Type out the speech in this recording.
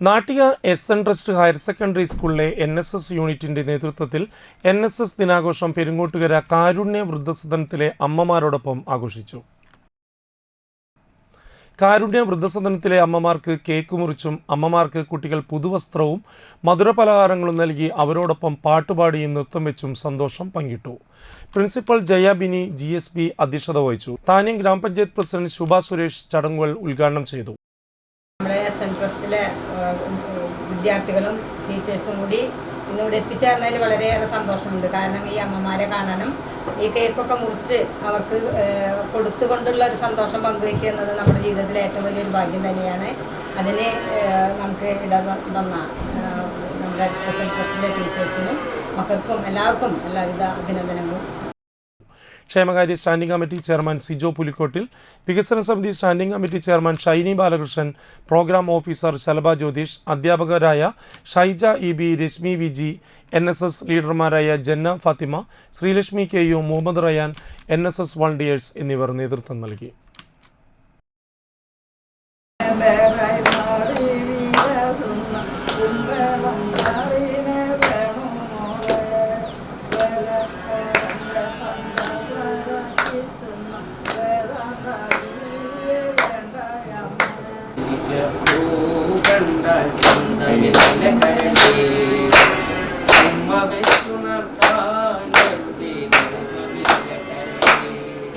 Nattika S N trust higher secondary സ്കൂളിലെ N S S യൂണിറ്റിന്റെ നേതൃത്വത്തിൽ എൻ എസ് എസ് ദിനാഘോഷം പെരുങ്ങോട്ടുകര കാരുണ്യ വൃദ്ധസദനത്തിലെ അമ്മമാരോടൊപ്പം ആഘോഷിച്ചു. കാരുണ്യ വൃദ്ധസദനത്തിലെ അമ്മമാർക്ക് കേക്ക് മുറിച്ചും അമ്മമാർക്ക് കുട്ടികൾ പുതുവസ്ത്രവും മധുരപലഹാരങ്ങളും നൽകി അവരോടൊപ്പം പാട്ടുപാടിയും നൃത്തം വെച്ചും സന്തോഷം പങ്കിട്ടു. Principal Jayabini G S B അധ്യക്ഷത വഹിച്ചു. താന്യം ഗ്രാമപഞ്ചായത്ത് പ്രസിഡന്റ് ശുഭാ സുരേഷ് ചടങ്ങുകൾ ഉദ്ഘാടനം ചെയ്തു. എസ് ട്രസ്റ്റിലെ വിദ്യാർത്ഥികളും ടീച്ചേഴ്സും കൂടി ഇന്നിവിടെ എത്തിച്ചേർന്നതിൽ വളരെയേറെ സന്തോഷമുണ്ട്. കാരണം ഈ അമ്മമാരെ കാണാനും ഈ കേക്കൊക്കെ മുറിച്ച് അവർക്ക് കൊടുത്തുകൊണ്ടുള്ള ഒരു സന്തോഷം പങ്കുവയ്ക്കുക എന്നത് നമ്മുടെ ജീവിതത്തിലെ ഏറ്റവും വലിയൊരു ഭാഗ്യം തന്നെയാണ്. അതിന് നമുക്ക് ഇട തന്ന നമ്മുടെ എസ് എൻ ട്രസ്റ്റിലെ ടീച്ചേഴ്സിനും മക്കൾക്കും എല്ലാവർക്കും എല്ലാവിധ അഭിനന്ദനങ്ങളും. ക്ഷേമകാര്യ standing committee chairman Sijo Pulikkottil വികസന സമിതി standing committee chairman Shiny Balakrishnan programme officer Shalabha Jyothish അധ്യാപകരായ Shaija E B Reshmi V G N S S ലീഡർമാരായ Janna Fathima Sreelakshmi K U Muhammad Rayan N S S volunteers എന്നിവർ നേതൃത്വം നൽകി. 네.